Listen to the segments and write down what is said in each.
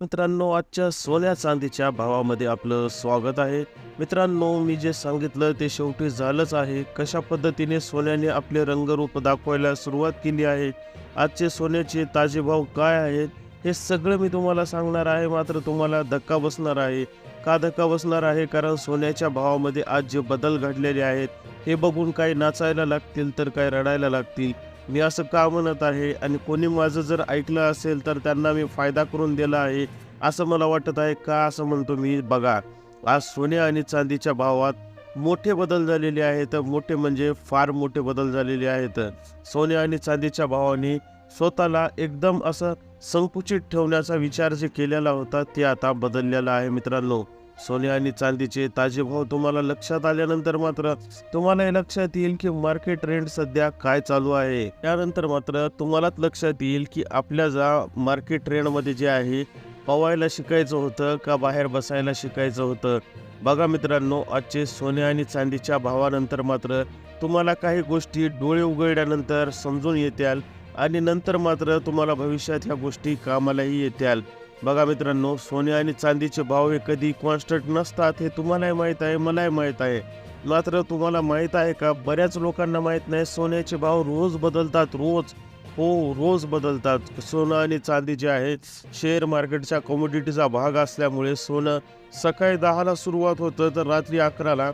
मित्रांनो आजच्या सोन्या चांदीच्या भावामध्ये आपलं स्वागत आहे. मित्रांनो मी जे सांगितलं ते शेवटी झालंच आहे. कशा पद्धतीने सोन्याने आपले रंगरूप दाखवायला सुरुवात केली आहे? आजचे सोन्याचे ताजे भाव काय आहेत? हे सगळं मी तुम्हाला सांगणार आहे. मात्र तुम्हाला धक्का बसणार आहे. का धक्का बसणार आहे? कारण सोन्याच्या भावामध्ये आज जे बदल घडलेले आहेत हे बघून काही नाचायला लागतील तर काही रडायला लागतील. मी असं का म्हणत आहे? आणि कोणी माझं जर ऐकलं असेल तर त्यांना मी फायदा करून दिला आहे. असं मला वाटत आहे का? असं म्हणतो मी. बघा आज सोने आणि चांदीच्या भावात मोठे बदल झालेले आहेत. मोठे म्हणजे फार मोठे बदल झालेले आहेत. सोने आणि चांदीच्या भावाने स्वतःला एकदम असं संकुचित ठेवण्याचा विचार जे केलेला होता ते आता बदललेला आहे मित्रांनो. सोने आणि चांदीचे ताजे भाव तुम्हाला लक्षात आल्यानंतर मात्र तुम्हाला हे लक्षात येईल की मार्केट रेंट सध्या काय चालू आहे. त्यानंतर मात्र तुम्हालाच लक्षात येईल की आपल्या जा मार्केट ट्रेंडमध्ये जे आहे पवायला शिकायचं होतं का बाहेर बसायला शिकायचं होतं? बघा मित्रांनो आजचे सोने आणि चांदीच्या भावानंतर मात्र तुम्हाला काही गोष्टी डोळे उघडल्यानंतर समजून येत्याल आणि नंतर मात्र तुम्हाला भविष्यात ह्या गोष्टी कामालाही येत्याल. बघा मित्रांनो सोने आणि चांदीचे भाव हे कधी कॉन्स्टंट नसतात हे तुम्हालाही माहीत आहे मलाही माहीत आहे. मात्र तुम्हाला माहीत आहे का बऱ्याच लोकांना माहीत नाही सोन्याचे भाव रोज बदलतात रोज. हो रोज बदलतात. सोनं आणि चांदी जे आहे शेअर मार्केटच्या कमोडिटीचा भाग असल्यामुळे सोनं सकाळी दहाला सुरुवात होतं तर रात्री अकराला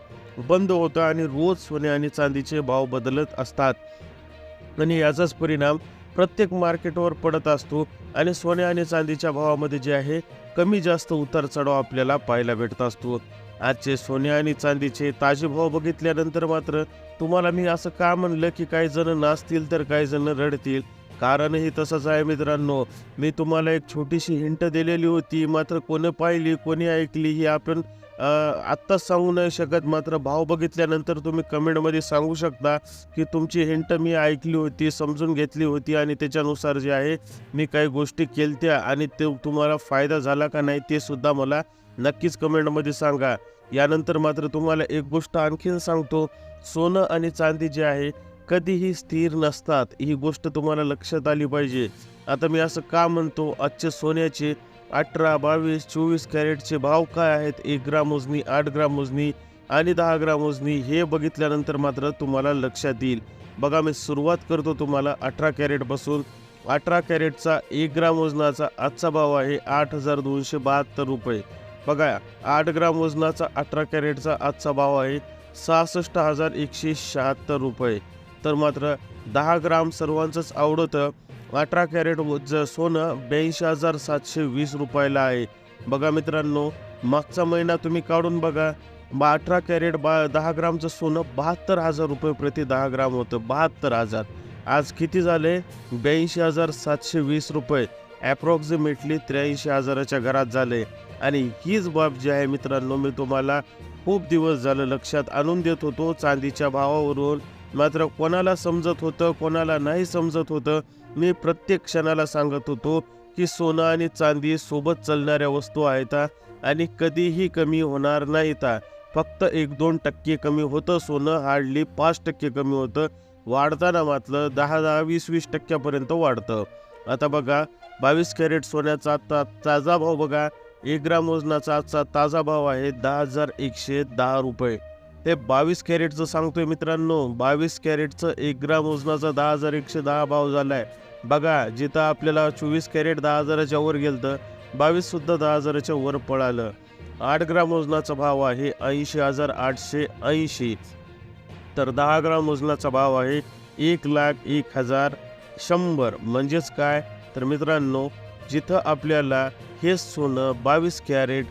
बंद होतं आणि रोज सोने आणि चांदीचे भाव बदलत असतात. आणि याचाच परिणाम प्रत्येक मार्केटवर पडत असतो आणि सोने आणि चांदीच्या भावामध्ये जे आहे कमी जास्त उतार चढाव आपल्याला पाहायला भेटत असतो. आजचे सोने आणि चांदीचे ताजे भाव बघितल्यानंतर मात्र तुम्हाला मी असं का म्हणलं की काही जण नाचतील तर काही जण रडतील? कारणही तसंच आहे मित्रांनो. मी तुम्हाला एक छोटीशी हिंट दिलेली होती मात्र कोणी पाहिली कोणी ऐकली ही आपण आत्ताच सांगू नाही शकत मात्र भाव बघितल्यानंतर तुम्ही कमेंटमध्ये सांगू शकता की तुमची हिंट मी ऐकली होती समजून घेतली होती आणि त्याच्यानुसार जे आहे मी काही गोष्टी केलत्या आणि ते तुम्हाला फायदा झाला का नाही ते सुद्धा मला नक्कीच कमेंटमध्ये सांगा. यानंतर मात्र तुम्हाला एक गोष्ट आणखीन सांगतो. सोनं आणि चांदी जे आहे कधीही स्थिर नसतात. ही गोष्ट तुम्हाला लक्षात आली पाहिजे. आता मी असं का म्हणतो आजचे सोन्याचे अठरा बावीस चोवीस कॅरेटचे भाव काय आहेत? एक ग्राम मोजणी आठ ग्राम मोजणी आणि दहा ग्राम मोजणी हे बघितल्यानंतर मात्र तुम्हाला लक्षात येईल. बघा मी सुरुवात करतो तुम्हाला अठरा कॅरेटपासून अठरा कॅरेटचा एक ग्राम वजनाचा आजचा भाव आहे आठ हजार दोनशे बहात्तर रुपये. बघा आठ ग्राम वजनाचा अठरा कॅरेटचा आजचा भाव आहे सहासष्ट हजार एकशे शहात्तर रुपये. तर मात्र दहा ग्राम सर्वांचंच आवडतं अठरा कॅरेट ज सोनं ब्याऐंशी हजार सातशे वीस रुपयाला आहे. बघा मित्रांनो मागचा महिना तुम्ही काढून बघा. बा अठरा कॅरेट बा दहा ग्रामचं सोनं बहात्तर हजार रुपये प्रति दहा ग्राम होतं. बहात्तर हजार. आज किती झाले? ब्याऐंशी हजार सातशे वीस रुपये. ॲप्रॉक्सिमेटली त्र्याऐंशी हजाराच्या घरात झाले. आणि हीच बाब जी आहे मित्रांनो मी तुम्हाला खूप दिवस झालं लक्षात आणून देत होतो. चांदीच्या भावावरून मात्र कोणाला समजत होतं कोणाला नाही समजत होतं. मी प्रत्येक क्षणाला सांगत होतो की सोनं आणि चांदी सोबत चालणाऱ्या वस्तू आहेत आणि कधीही कमी होणार नाहीत फक्त एक दोन टक्के कमी होतं सोनं हार्डली पाच टक्के कमी होतं वाढताना मात्र दहा दहा वीस वीस टक्क्यापर्यंत वाढतं. आता बघा बावीस कॅरेट सोन्याचा आता ताजा भाव बघा. एक ग्राम वजनाचा आजचा ताजा भाव आहे दहा हजार एकशे दहा रुपये. हे बावीस कॅरेटचं सांगतोय मित्रांनो. बावीस कॅरेटचं एक ग्राम वजनाचा दहा हजार एकशे दहा भाव झाला आहे बघा जिथं आपल्याला चोवीस कॅरेट दहा हजाराच्या वर गेलं तर दहा हजाराच्या वर पळालं. आठ ग्राम वजनाचा भाव आहे ऐंशी हजार आठशे ऐंशी. तर दहा ग्राम वजनाचा भाव आहे एक लाख एक हजार शंभर. म्हणजेच काय? तर मित्रांनो जिथं आपल्याला हे सोनं बावीस कॅरेट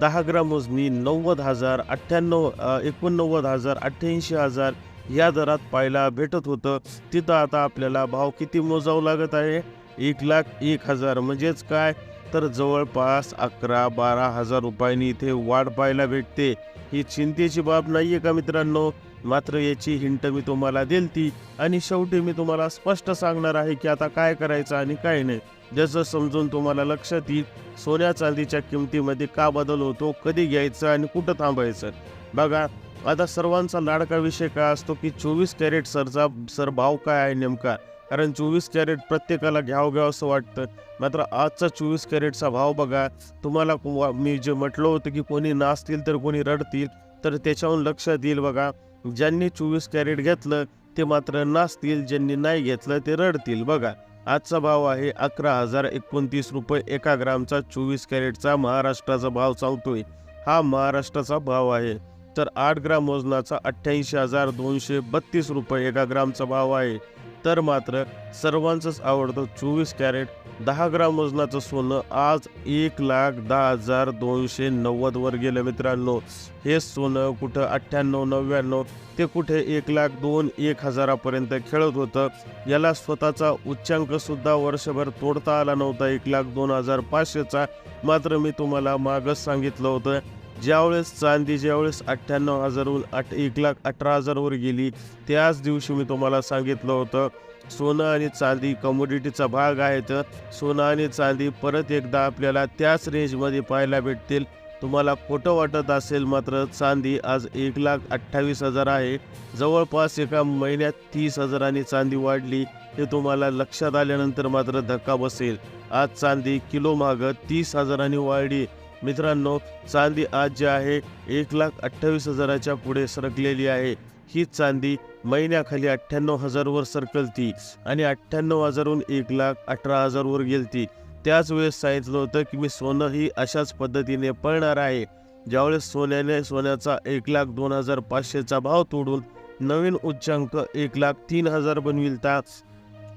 दहा ग्राम मोजणी नव्वद हजार अठ्ठ्याण्णव एकोणनव्वद हजार अठ्ठ्याऐंशी हजार या दरात पाहायला भेटत होतं. तिथं आता आपल्याला भाव किती मोजावं लागत आहे? एक लाख एक हजार. म्हणजेच काय? तर जवळपास अकरा बारा हजार रुपयांनी इथे वाढ पाहायला भेटते. ही चिंतेची बाब नाही आहे का मित्रांनो? मात्र याची हिंट मी तुम्हाला दिलती आणि शेवटी मी तुम्हाला स्पष्ट सांगणार आहे की आता काय करायचं आणि काय नाही. जसं समजून तुम्हाला लक्षात येईल सोन्या चांदीच्या किमतीमध्ये का बदल होतो कधी घ्यायचं आणि कुठं थांबायचं? बघा आता सर्वांचा लाडका विषय काय असतो की चोवीस कॅरेट सरचा सर भाव काय आहे नेमका? कारण चोवीस कॅरेट प्रत्येकाला घ्यावं घ्यावं असं वाटतं. मात्र आजचा चोवीस कॅरेटचा भाव बघा तुम्हाला मी जे म्हटलं होतं की कोणी नाचतील तर कोणी रडतील तर त्याच्याहून लक्षात येईल बघा ज्यांनी चोवीस कॅरेट घेतलं ते मात्र नाचतील ज्यांनी नाही घेतलं ते रडतील बघा. आजचा भाव आहे अकरा हजार एकोणतीस रुपये. एका ग्रामचा चोवीस कॅरेटचा महाराष्ट्राचा भाव चालतोय. हा महाराष्ट्राचा भाव आहे. तर आठ ग्राम वजनाचा अठ्ठ्याऐंशी हजार दोनशे बत्तीस रुपये एका ग्रामचा भाव आहे. तर मात्र सर्वांचंच आवडतं चोवीस कॅरेट दहा ग्राम वजनाचं सोनं आज एक लाख दहा हजार दोनशे नव्वदवर गेलं मित्रांनो. हे सोनं कुठं अठ्ठ्याण्णव नव्याण्णव ते कुठे एक लाख दोन एक हजारापर्यंत खेळत होतं. याला स्वतःचा उच्चांकसुद्धा वर्षभर तोडता आला नव्हता. एक लाख दोन हजार पाचशेचा मात्र मी तुम्हाला मागच सांगितलं होतं. ज्यावेळेस चांदी ज्यावेळेस अठ्ठ्याण्णव हजारहून आठ एक लाख अठरा हजारवर गेली त्याच दिवशी मी तुम्हाला सांगितलं होतं सोनं आणि चांदी कमोडिटीचा भाग आहे तर सोनं आणि चांदी परत एकदा आपल्याला त्याच रेंजमध्ये पाहायला भेटतील. तुम्हाला खोटं वाटत असेल मात्र चांदी आज एक लाख अठ्ठावीस हजार आहे. जवळपास एका महिन्यात तीस हजारांनी चांदी वाढली हे तुम्हाला लक्षात आल्यानंतर मात्र धक्का बसेल. आज चांदी किलो मागं तीस हजारांनी वाढली. मित्रांनो चांदी आज जी आहे एक लाख अठ्ठावीस हजाराच्या पुढे सरकलेली आहे. ही चांदी महिन्याखाली अठ्ठ्याण्णव हजारवर सरकलती आणि अठ्ठ्याण्णव हजारहून एक लाख अठरा हजारवर गेलती. त्याच वेळेस सांगितलं होतं की मी सोनं ही अशाच पद्धतीने पळणार आहे. ज्यावेळेस सोन्याने सोन्याचा एक लाख दोन हजार पाचशेचा भाव तोडून नवीन उच्चांक एक लाख तीन हजार बनविल तास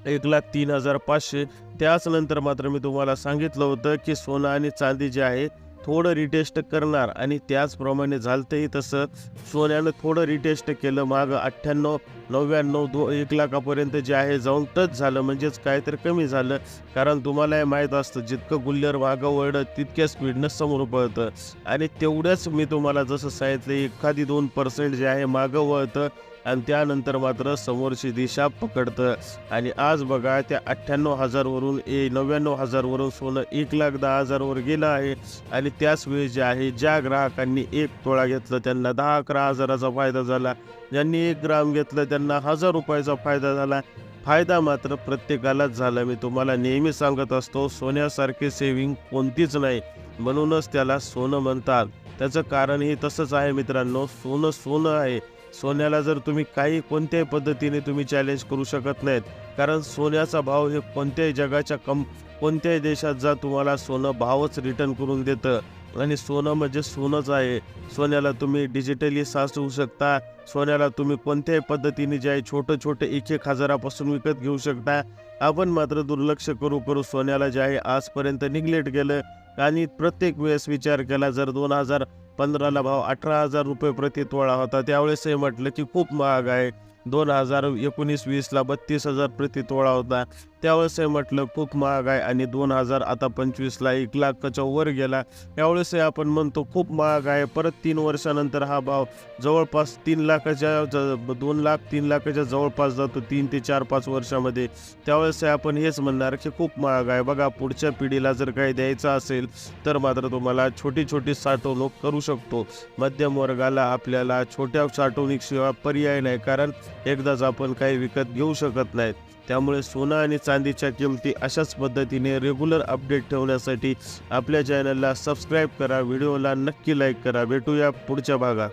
एक लाख तीन हजार पाचशे त्याच नंतर मात्र मी तुम्हाला सांगितलं होतं की सोनं आणि चांदी जे आहे थोडं रिटेस्ट करणार आणि त्याचप्रमाणे झालंही तसं सोन्यानं थोडं रिटेस्ट केलं मागं अठ्ठ्याण्णव नव्याण्णव दो एक लाखापर्यंत जे आहे जाऊन टच झालं म्हणजेच काहीतरी कमी झालं. कारण तुम्हाला हे माहीत असतं जितकं गुल्लर मागं वळलं तितक्या स्पीडनं समोर पळतं. आणि तेवढ्याच मी तुम्हाला जसं सांगितलं एखादी दोन पर्सेंट जे आहे मागं वळतं आणि त्यानंतर मात्र समोरची दिशा पकडतं. आणि आज बघा त्या अठ्ठ्याण्णव हजारवरून ए नव्याण्णव हजारवरून सोनं एक लाख दहा हजारवर गेलं आहे. आणि त्याच वेळी जे आहे ज्या ग्राहकांनी एक तोळा घेतलं त्यांना दहा अकरा हजाराचा फायदा झाला. ज्यांनी एक ग्राम घेतलं त्यांना हजार रुपयाचा फायदा झाला. फायदा मात्र प्रत्येकालाच झाला. मी तुम्हाला नेहमी सांगत असतो सोन्यासारखे सेविंग कोणतीच नाही. म्हणूनच त्याला सोनं म्हणतात. त्याचं कारणही तसंच आहे मित्रांनो. सोनं सोनं आहे. सोन्याला जर तुम्ही काही कोणत्याही पद्धतीने तुम्ही चॅलेंज करू शकत नाहीत. कारण सोन्याचा भाव हे कोणत्याही जगाच्या कम कोणत्याही देशात जा तुम्हाला सोनं भावच रिटर्न करून देतं. आणि सोनं म्हणजे सोनंच आहे. सोन्याला तुम्ही डिजिटली साचवू शकता. सोन्याला तुम्ही कोणत्याही पद्धतीने जे आहे छोटे छोटे एक एक हजारापासून विकत घेऊ शकता. आपण मात्र दुर्लक्ष करू करू सोन्याला जे आहे आजपर्यंत निग्लेक्ट केलं आणि प्रत्येक वेळेस विचार केला जर दोन हजार पंधराला भाव अठरा हजार रुपये प्रति तोळा होता त्यावेळेस हे म्हटलं की खूप महाग आहे. दोन हजार एकोणीस वीसला बत्तीस हजार प्रति तोळा होता. त्यावेळेस हे म्हटलं खूप महाग आहे आणि दोन हजार आता पंचवीसला एक लाखाच्या वर गेला. यावेळेसही आपण म्हणतो खूप महाग आहे. परत तीन वर्षानंतर हा भाव जवळपास तीन लाखाच्या ज- दोन लाख तीन लाखाच्या जवळपास जातो तीन ते चार पाच वर्षामध्ये. त्यावेळेस आपण हेच म्हणणार की खूप महाग आहे. बघा पुढच्या पिढीला जर काही द्यायचं असेल तर मात्र तुम्हाला छोटी छोटी साठवणूक करू शकतो. मध्यम वर्गाला आपल्याला छोट्या साठवणुकीशिवाय पर्याय नाही कारण एकदाच आपण काही विकत घेऊ शकत नाहीत. त्यामुळे सोनं आणि चांदीच्या किमती अशाच पद्धतीने रेग्युलर अपडेट ठेवण्यासाठी आपल्या चॅनलला सबस्क्राईब करा व्हिडिओला नक्की लाईक करा. भेटूया पुढच्या भागात.